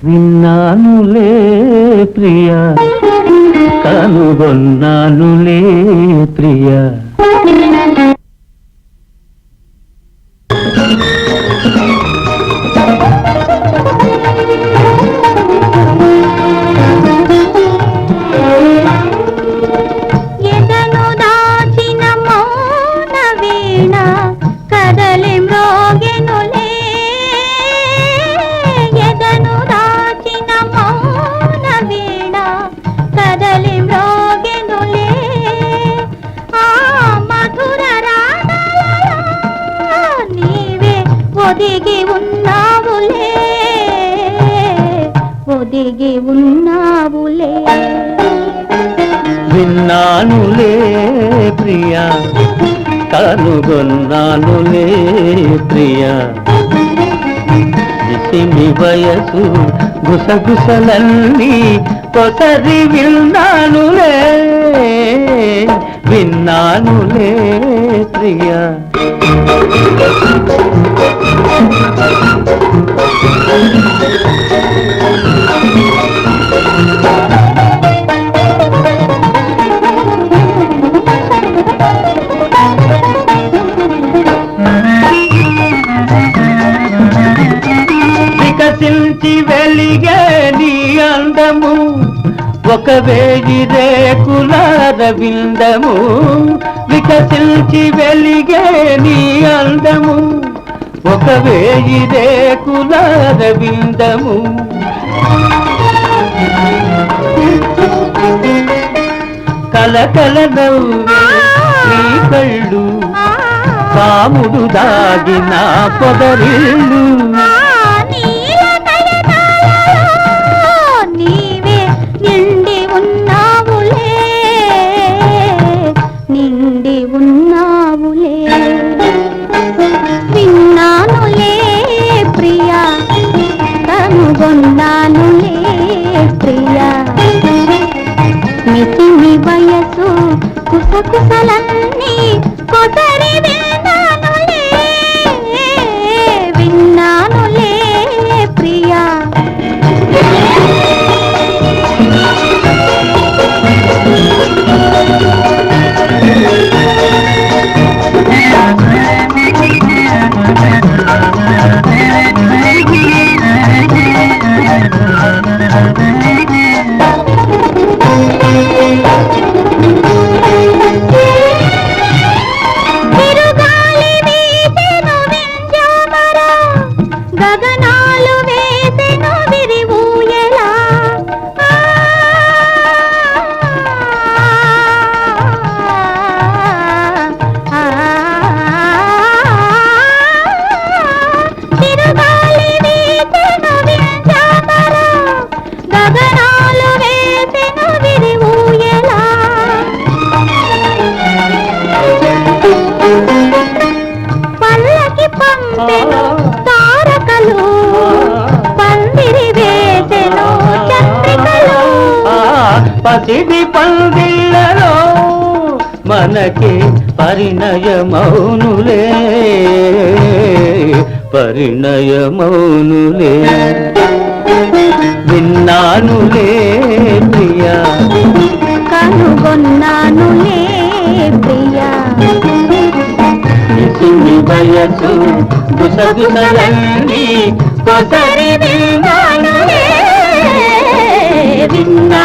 విన్నానులే ప్రియ కనుగొన్నానులే ప్రియ. ఎదను కదలి ఒదిగి ఉన్నావులే ఒదిగి ఉన్నావులే. విన్నానులే ప్రియా కనుగొన్నానులే ప్రియా. ఇసిమి వయసు గుసగుసలన్నీ కొసరి విన్నానులే విన్నానులే ప్రియా. వికసించి వెలిగే నీ అందము ఒక వేయి రేకుల రవిందము వికసించి వెలిగే నీ అందము ఒక వేయి రేకుల రవిందము. కలకల నవ్వే నీ కళ్ళు కాముడు దాగిన పొదరిళ్ళు కుసకుసలన్నీ ಗಗನ పసిడి పందిళ్ళలో మనకి పరిణయమౌనులే. పరిణయమౌనులే. విన్నానులే ప్రియా. కనుగొన్నానులే ప్రియా. ఇసిమి వయసు గుసగుసలన్నీ కొసరి విన్నా